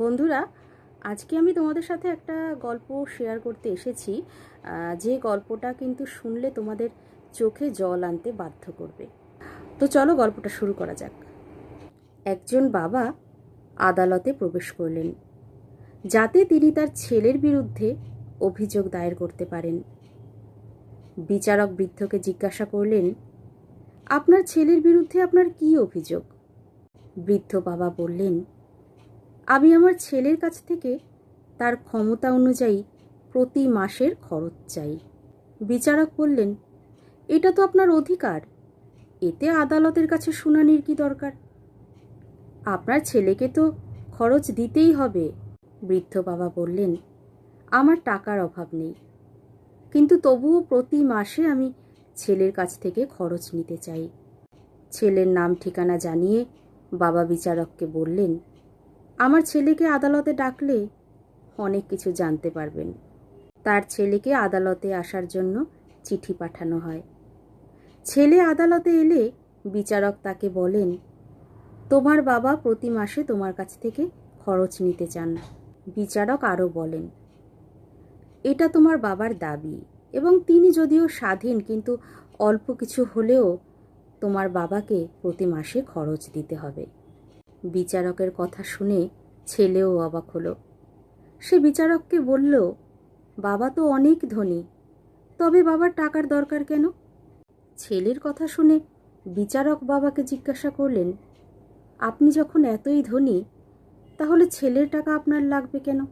বন্ধুরা, আজকে আমি তোমাদের সাথে একটা গল্প শেয়ার করতে এসেছি। যে গল্পটা কিন্তু শুনলে তোমাদের চোখে জল আনতে বাধ্য করবে। তো চলো গল্পটা শুরু করা যাক। একজন বাবা আদালতে প্রবেশ করলেন, যাতে তিনি তার ছেলের বিরুদ্ধে অভিযোগ দায়ের করতে পারেন। বিচারক বৃদ্ধকে জিজ্ঞাসা করলেন, আপনার ছেলের বিরুদ্ধে আপনার কী অভিযোগ? বৃদ্ধ বাবা বললেন আমি আমার ছেলের কাছ থেকে তার ক্ষমতা অনুযায়ী প্রতি মাসের খরচ চাই। বিচারক বললেন, এটা তো আপনার অধিকার। এতে আদালতের কাছে শুনানির কি দরকার? আপনার ছেলেকে তো খরচ দিতেই হবে। বৃদ্ধ বাবা বললেন, আমার টাকার অভাব নেই। কিন্তু তবুও প্রতি মাসে আমি ছেলের কাছ থেকে খরচ নিতে চাই। ছেলের নাম ঠিকানা জানিয়ে বাবা বিচারককে বললেন আমার ছেলেকে আদালতে ডাকলে অনেক কিছু জানতে পারবেন। তার ছেলেকে আদালতে আসার জন্য চিঠি পাঠানো হয়। ছেলে আদালতে এলে বিচারক তাকে বলেন, তোমার বাবা প্রতি মাসে তোমার কাছ থেকে খরচ নিতে চান। বিচারক আরও বলেন, এটা তোমার বাবার দাবি এবং তিনি যদিও স্বাধীন, কিন্তু অল্প কিছু হলেও তোমার বাবাকে প্রতি মাসে খরচ দিতে হবে। বিচারকের কথা শুনে ছেলেও অবাক হলো। সে বিচারককে বলল, বাবা তো অনেক ধনী, তবে বাবার টাকার দরকার কেন? ছেলের কথা শুনে বিচারক বাবাকে জিজ্ঞাসা করলেন, আপনি যখন এতই ধনী, তাহলে ছেলের টাকা আপনার লাগবে কেন?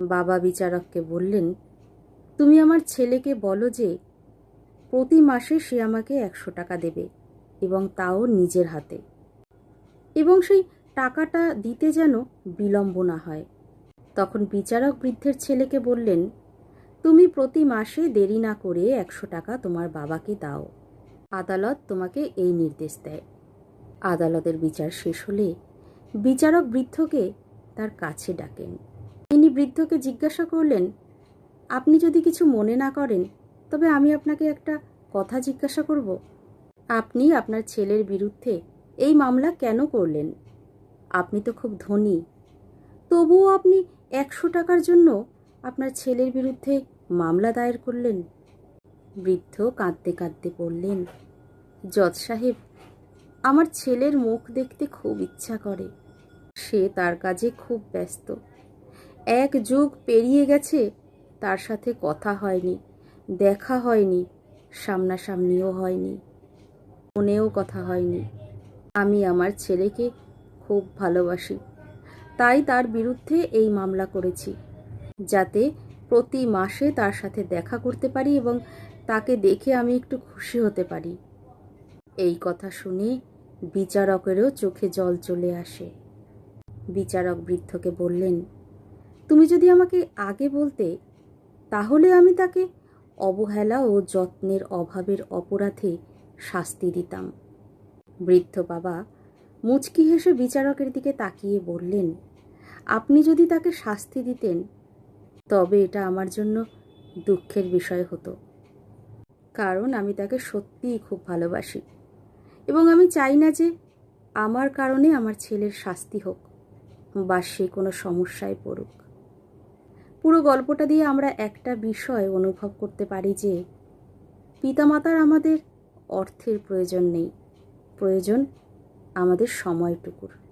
বাবা বিচারককে বললেন, তুমি আমার ছেলেকে বলো যে, প্রতি মাসে সে আমাকে একশো টাকা দেবে এবং তাও নিজের হাতে। এবং সেই টাকাটা দিতে যেন বিলম্ব না হয়। তখন বিচারক বৃদ্ধের ছেলেকে বললেন, তুমি প্রতি মাসে দেরি না করে একশো টাকা তোমার বাবাকে দাও। আদালত তোমাকে এই নির্দেশ দেয়। আদালতের বিচার শেষ হলে বিচারক বৃদ্ধকে তার কাছে ডাকেন। তিনি বৃদ্ধকে জিজ্ঞাসা করলেন, আপনি যদি কিছু মনে না করেন, তবে আমি আপনাকে একটা কথা জিজ্ঞাসা করব। আপনি আপনার ছেলের বিরুদ্ধে এই মামলা কেন করলেন? আপনি তো খুব ধনী। তবুও আপনি একশো টাকার জন্য আপনার ছেলের বিরুদ্ধে মামলা দায়ের করলেন। বৃদ্ধ কাঁদতে কাঁদতে বললেন, জজ সাহেব, আমার ছেলের মুখ দেখতে খুব ইচ্ছা করে। সে তার কাজে খুব ব্যস্ত। এক যুগ পেরিয়ে গেছে, তার সাথে কথা হয়নি, দেখা হয়নি, সামনাসামনিও হয়নি, ফোনেও কথা হয়নি। আমি আমার ছেলেকে খুব ভালোবাসি। তাই তার বিরুদ্ধে এই মামলা করেছি, যাতে প্রতি মাসে তার সাথে দেখা করতে পারি এবং তাকে দেখে আমি একটু খুশি হতে পারি। এই কথা শুনে বিচারকেরও চোখে জল চলে আসে। বিচারক বৃদ্ধকে বললেন, তুমি যদি আমাকে আগে বলতে, তাহলে আমি তাকে অবহেলা ও যত্নের অভাবের অপরাধে শাস্তি দিতাম। বৃদ্ধ বাবা মুচকি হেসে বিচারকের দিকে তাকিয়ে বললেন, আপনি যদি তাকে শাস্তি দিতেন, তবে এটা আমার জন্য দুঃখের বিষয় হতো। কারণ আমি তাকে সত্যিই খুব ভালোবাসি এবং আমি চাই না যে আমার কারণে আমার ছেলের শাস্তি হোক বা সে কোনো সমস্যায় পড়ুক। পুরো গল্পটা দিয়ে আমরা একটা বিষয় অনুভব করতে পারি যে পিতামাতার আমাদের অর্থের প্রয়োজন নেই। প্রয়োজন আমাদের সময়টুকুর।